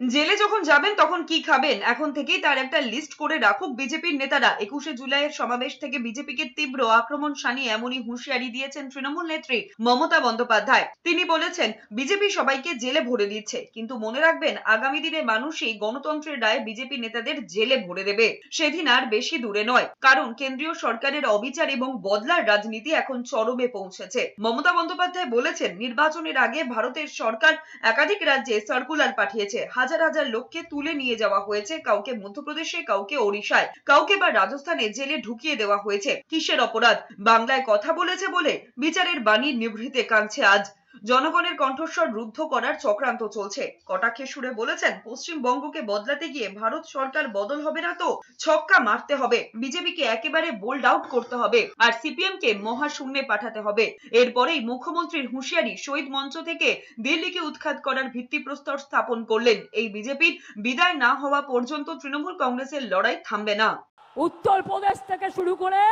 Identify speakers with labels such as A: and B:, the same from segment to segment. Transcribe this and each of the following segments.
A: জেলে যখন যাবেন, তখন কি খাবেন? এখন থেকেই তার একটা লিস্ট করে রাখুক বিজেপির নেতারা। একুশে জুলাইয়ের সমাবেশ থেকে বিজেপিকে তীব্র আক্রমণ শানিয়ে এমনই হুঁশিয়ারি দিয়েছেন তৃণমূল নেত্রী মমতা বন্দ্যোপাধ্যায়। তিনি বলেছেন, বিজেপি সবাইকে জেলে ভরে দিচ্ছে। কিন্তু মনে রাখবেন, আগামী দিনে মানুষই গণতন্ত্রের রায় বিজেপি নেতাদের জেলে ভরে দেবে। সেদিন আর বেশি দূরে নয়। কারণ কেন্দ্রীয় সরকারের অবিচার এবং বদলার রাজনীতি এখন চরমে পৌঁছেছে। মমতা বন্দ্যোপাধ্যায় বলেছেন, নির্বাচনের আগে ভারতের সরকার একাধিক রাজ্যে সার্কুলার পাঠিয়েছে। হাজার হাজার লোককে তুলে নিয়ে যাওয়া হয়েছে, কাউকে মধ্যপ্রদেশে, কাউকে ওড়িশায়, কাউকে বা রাজস্থানে জেলে ঢুকিয়ে দেওয়া হয়েছে। কিসের অপরাধ? বাংলায় কথা বলেছে বলে বিচারের বাণী নিভৃতে কাঁদছে আজ জনগণের কণ্ঠস্বর রুদ্ধ করার চক্রান্ত চলছে। কটাক্ষে সুরে বলেছেন, পশ্চিমবঙ্গকে বদলাতে গিয়ে ভারত সরকার বদল হবে না তো? ছক্কা মারতে হবে। বিজেপিকে একেবারে বোল্ড আউট করতে হবে। আর সিপিএম কে মহাশূন্যে পাঠাতে হবে। এরপরেই মুখ্যমন্ত্রীর হুঁশিয়ারি শহীদ মঞ্চ থেকে দিল্লিকে উৎখাত করার ভিত্তিপ্রস্তর স্থাপন করলেন। এই বিজেপির বিদায় না হওয়া পর্যন্ত তৃণমূল কংগ্রেসের লড়াই থামবে না।
B: উত্তরপ্রদেশ থেকে শুরু করে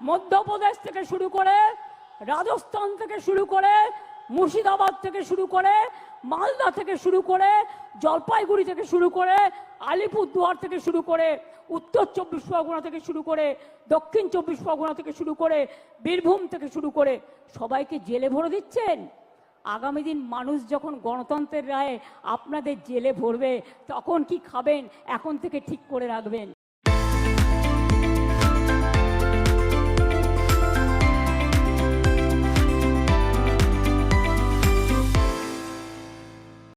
B: মধ্যপ্রদেশ থেকে শুরু করে রাজস্থান থেকে শুরু করে মুর্শিদাবাদ থেকে শুরু করে মালদা থেকে শুরু করে জলপাইগুড়ি থেকে শুরু করে আলিপুরদুয়ার থেকে শুরু করে উত্তর চব্বিশ পরগনা থেকে শুরু করে দক্ষিণ চব্বিশ পরগনা থেকে শুরু করে বীরভূম থেকে শুরু করে সবাইকে জেলে ভরে দিচ্ছেন। আগামী দিন মানুষ যখন গণতন্ত্রের রায়ে আপনাদের জেলে ভরবে, তখন কি খাবেন? এখন থেকে ঠিক করে রাখবেন।